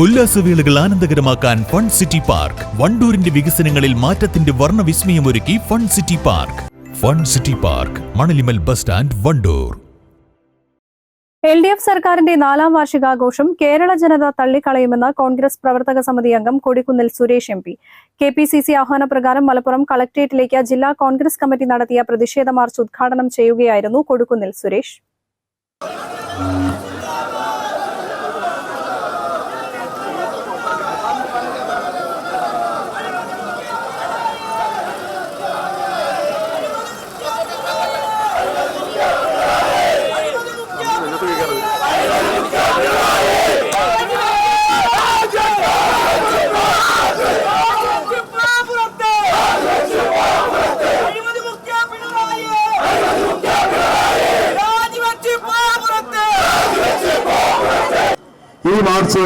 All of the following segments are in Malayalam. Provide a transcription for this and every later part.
ഉല്ലാസവേളകൾ ആനന്ദകരമാക്കാൻ ഫൺ സിറ്റി പാർക്ക്. വണ്ടൂരിന്റെ വികസനങ്ങളിൽ മാറ്റത്തിന്റെ വർണവിസ്മയമൊരുക്കി fun city park. Fun city park Manalimal bus stand Wandoor. L D F സർക്കാരിന്റെ നാലാം വാർഷികാഘോഷം കേരള ജനത തള്ളിക്കളയുമെന്ന് കോൺഗ്രസ് പ്രവർത്തക സമിതി അംഗം Kodikunnil Suresh M P. K P C C ആഹ്വാനപ്രകാരം Malappuram കളക്ട്രേറ്റിലേക്ക് ജില്ലാ കോൺഗ്രസ് കമ്മിറ്റി നടത്തിയ പ്രതിഷേധ മാർച്ച് ഉദ്ഘാടനം ചെയ്യുകയായിരുന്നു കൊടിക്കുന്നിൽ സുരേഷ്. ഈ മാർച്ച്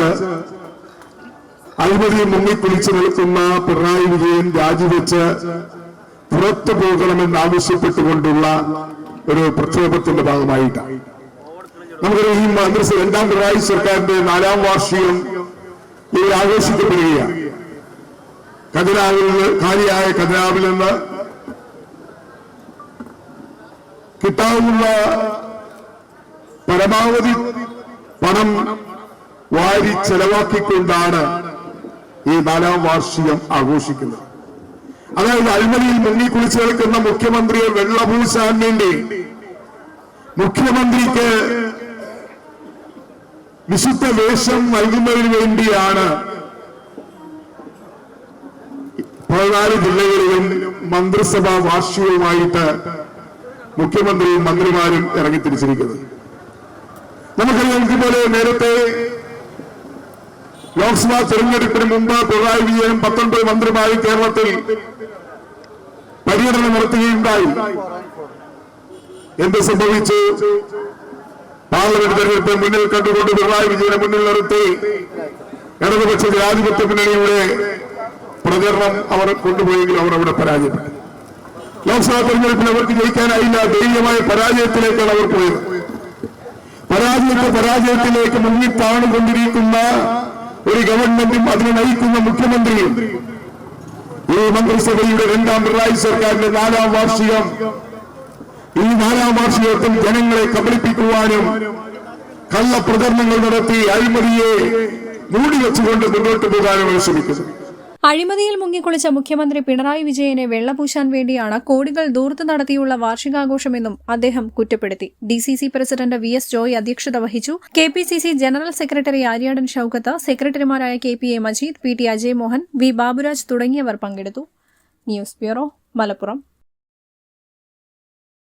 അഴിമതി മുങ്ങിക്കുളിച്ചു നിൽക്കുന്ന പിണറായി വിജയൻ രാജിവെച്ച് പുറത്തു പോകണമെന്ന് ആവശ്യപ്പെട്ടുകൊണ്ടുള്ള ഒരു പ്രക്ഷോഭത്തിന്റെ ഭാഗമായിട്ടാണ്. നമുക്ക് ഈ മന്ത്രിസഭ രണ്ടാം പിണറായി സർക്കാരിന്റെ നാലാം വാർഷികം ഇവർ ആഘോഷിക്കപ്പെടുകയാണ്. കതിരാവിൽ കാലിയായ കതിരാവിൽ നിന്ന് കിട്ടാവുന്ന പരമാവധി പണം വാരി ചെലവാക്കിക്കൊണ്ടാണ് ഈ നാലാം വാർഷികം ആഘോഷിക്കുന്നത്. അതായത് അഴിമതിയിൽ മുങ്ങിക്കുളിച്ചു നിൽക്കുന്ന മുഖ്യമന്ത്രിയെ വെള്ളപൂശാൻ വേണ്ടി മുഖ്യമന്ത്രിക്ക് വിശുദ്ധ വേഷം നൽകുന്നതിന് വേണ്ടിയാണ് പതിനാല് ജില്ലകളിലും മന്ത്രിസഭാ വാർഷികവുമായിട്ട് മുഖ്യമന്ത്രിയും മന്ത്രിമാരും ഇറങ്ങിത്തിരിച്ചിരിക്കുന്നത്. നമുക്കറിയാം ഇതുപോലെ നേരത്തെ ലോക്സഭാ തെരഞ്ഞെടുപ്പിന് മുമ്പ് പിണറായി വിജയൻ പത്തൊൻപത് മന്ത്രിമാരും കേരളത്തിൽ പര്യടനം നടത്തുകയുണ്ടായി. എന്ത് സംഭവിച്ചു? പാർലമെന്റ് തെരഞ്ഞെടുപ്പ് മുന്നിൽ കണ്ടുകൊണ്ട് പിണറായി വിജയനെ മുന്നിൽ നിർത്തി. ഇടതുപക്ഷ ജനാധിപത്യ മുന്നണിയുടെ പ്രചരണം അവർ കൊണ്ടുപോയെങ്കിലും അവർ അവിടെ പരാജയപ്പെട്ടു. ലോക്സഭാ തെരഞ്ഞെടുപ്പിൽ അവർക്ക് ജയിക്കാനായില്ല. ദൈവമായ പരാജയത്തിലേക്കാണ് അവർ പോയത്. പരാജയത്തെ പരാജയത്തിലേക്ക് മുങ്ങിത്താണുകൊണ്ടിരിക്കുന്ന ഒരു ഗവൺമെന്റും അതിനെ നയിക്കുന്ന മുഖ്യമന്ത്രിയും ഈ മന്ത്രിസഭയുടെ രണ്ടാം പിണറായി സർക്കാരിന്റെ നാലാം വാർഷികം. ഈ നാലാം വാർഷികത്തിൽ ജനങ്ങളെ കബളിപ്പിക്കുവാനും കള്ളപ്രചരണങ്ങൾ നടത്തി അഴിമതിയെ മൂടിവെച്ചുകൊണ്ട് മുന്നോട്ട് പോകാനും ശ്രമിക്കുന്നു. അഴിമതിയിൽ മുങ്ങിക്കുളിച്ച മുഖ്യമന്ത്രി പിണറായി വിജയനെ വെള്ളപൂശാൻ വേണ്ടിയാണ് കോടികൾ ദൂർത്ത് നടത്തിയുള്ള വാർഷികാഘോഷമെന്നും അദ്ദേഹം കുറ്റപ്പെടുത്തി. D C C president V S Joy അധ്യക്ഷത വഹിച്ചു. K P C C general secretary Aryadan Shoukath സെക്രട്ടറിമാരായ K P A Majeed P T Ajay Mohan V Baburaj തുടങ്ങിയവർ പങ്കെടുത്തു. News bureau Malappuram.